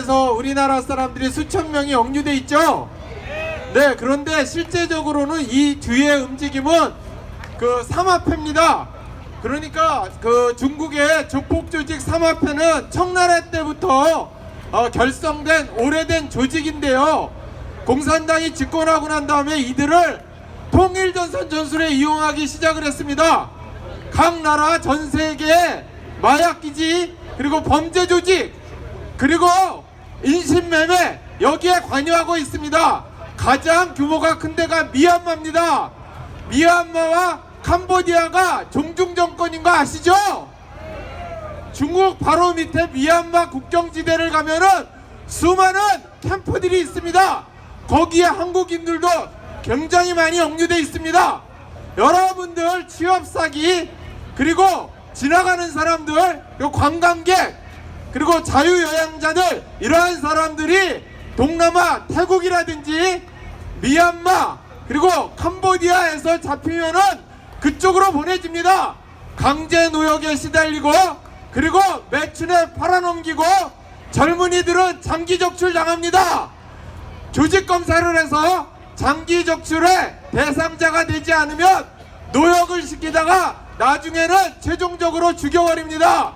그래서 우리나라 사람들이 수천 명이 억류돼 있죠. 네, 그런데 실제적으로는 이 뒤의 움직임은 그 삼합회입니다. 그러니까 그 중국의 조폭 조직 삼합회는 청나라 때부터 어, 결성된 오래된 조직인데요. 공산당이 집권하고 난 다음에 이들을 통일전선 전술에 이용하기 시작을 했습니다. 각 나라 전 세계 마약 기지 그리고 범죄 조직 그리고 인신매매 여기에 관여하고 있습니다. 가장 규모가 큰 데가 미얀마입니다. 미얀마와 캄보디아가 종중 정권인 거 아시죠? 중국 바로 밑에 미얀마 국경지대를 가면은 수많은 캠프들이 있습니다. 거기에 한국인들도 굉장히 많이 억류돼 있습니다. 여러분들 취업 사기 그리고 지나가는 사람들 관광객 그리고 자유여행자들 이러한 사람들이 동남아 태국이라든지 미얀마 그리고 캄보디아에서 잡히면은 그쪽으로 보내집니다. 강제 노역에 시달리고 그리고 매춘에 팔아넘기고 젊은이들은 장기 적출 당합니다. 조직 검사를 해서 장기 적출의 대상자가 되지 않으면 노역을 시키다가 나중에는 최종적으로 죽여버립니다.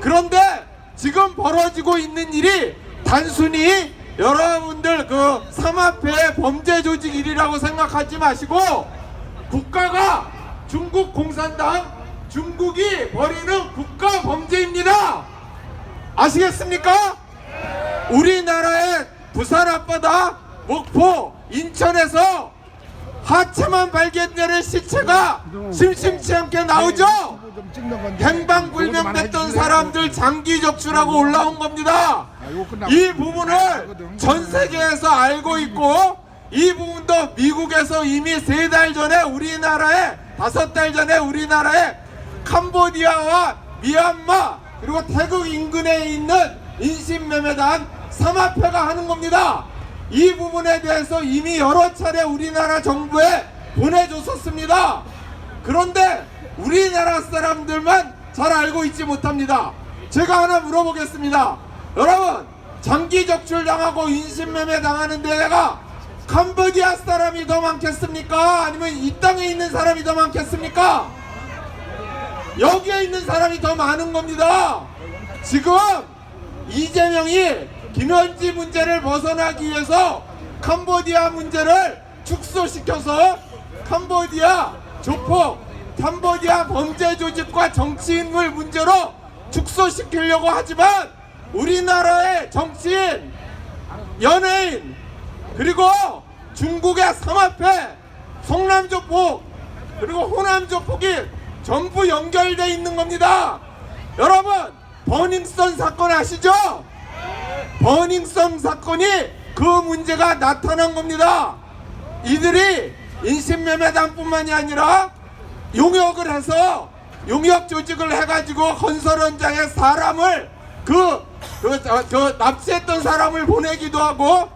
그런데 지금 벌어지고 있는 일이 단순히 여러분들 그 삼합회 범죄 조직 일이라고 생각하지 마시고 국가가 중국 공산당 중국이 벌이는 국가 범죄입니다. 아시겠습니까? 우리나라의 부산 앞바다, 목포, 인천에서 하체만 발견되는 시체가 심심치 않게 나오죠? 행방불명 됐던 사람들 장기 적출하고 올라온 겁니다. 이 부분을 전 세계에서 알고 있고 이 부분도 미국에서 이미 세 달 전에 우리나라에 다섯 달 전에 우리나라에 캄보디아와 미얀마 그리고 태국 인근에 있는 인신매매단 삼합회가 하는 겁니다. 이 부분에 대해서 이미 여러 차례 우리나라 정부에 보내줬었습니다. 그런데 우리나라 사람들만 잘 알고 있지 못합니다. 제가 하나 물어보겠습니다. 여러분, 장기 적출 당하고 인신매매 당하는 데가 캄보디아 사람이 더 많겠습니까? 아니면 이 땅에 있는 사람이 더 많겠습니까? 여기에 있는 사람이 더 많은 겁니다. 지금 이재명이 김현지 문제를 벗어나기 위해서 캄보디아 문제를 축소시켜서 캄보디아 조폭, 캄보디아 범죄 조직과 정치인물 문제로 축소시키려고 하지만 우리나라의 정치인, 연예인, 그리고 중국의 삼합회, 성남조폭, 그리고 호남조폭이 전부 연결돼 있는 겁니다. 여러분, 버닝썬 사건 아시죠? 버닝썬 사건이 그 문제가 나타난 겁니다. 이들이 인신매매단뿐만이 아니라 용역을 해서 용역 조직을 해가지고 건설 현장에 사람을 그, 그, 저, 저 납치했던 사람을 보내기도 하고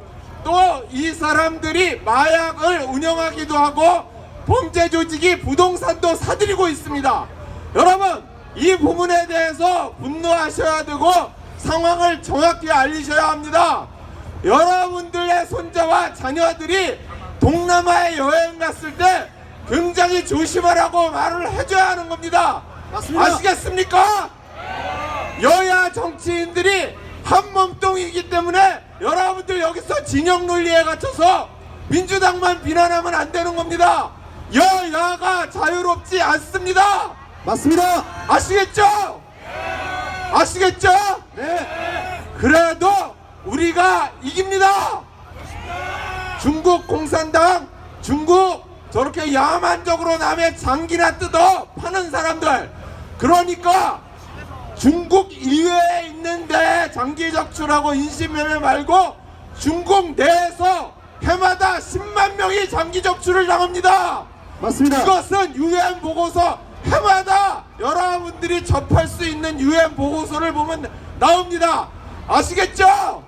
또 이 사람들이 마약을 운영하기도 하고 범죄 조직이 부동산도 사들이고 있습니다. 여러분 이 부분에 대해서 분노하셔야 되고 상황을 정확히 알리셔야 합니다. 여러분들의 손자와 자녀들이 동남아에 여행 갔을 때 굉장히 조심하라고 말을 해줘야 하는 겁니다. 맞습니다. 아시겠습니까? 여야 정치인들이 한 몸뚱이기 때문에 여러분들 여기서 진영 논리에 갇혀서 민주당만 비난하면 안 되는 겁니다. 여야가 자유롭지 않습니다. 맞습니다. 아시겠죠? 아시겠죠? 네. 그래도 우리가 이깁니다. 중국 공산당, 중국 저렇게 야만적으로 남의 장기나 뜯어 파는 사람들. 그러니까 중국 이외에 있는데 장기 적출하고 인신매매 말고 중국 내에서 해마다 10만 명이 장기 적출을 당합니다. 맞습니다. 이것은 유엔 보고서 해마다 여러분들이 접할 수 있는 유엔 보고서를 보면 나옵니다. 아시겠죠?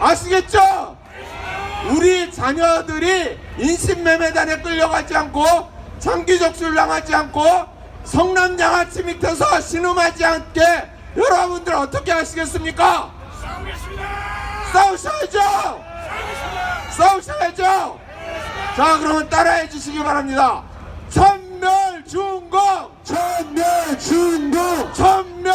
아시겠죠? 우리 자녀들이 인신매매단에 끌려가지 않고 장기적술 당하지 않고 성남 양아치 밑에서 신음하지 않게 여러분들 어떻게 하시겠습니까? 싸우겠습니다. 싸우셔야죠. 싸우겠습니다. 싸우셔야죠. 자 그러면 따라해 주시기 바랍니다. 천멸 중공 천멸 중공 천멸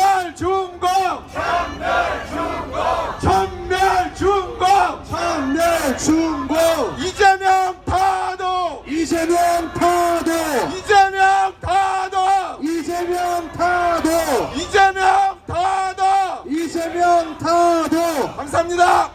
it up.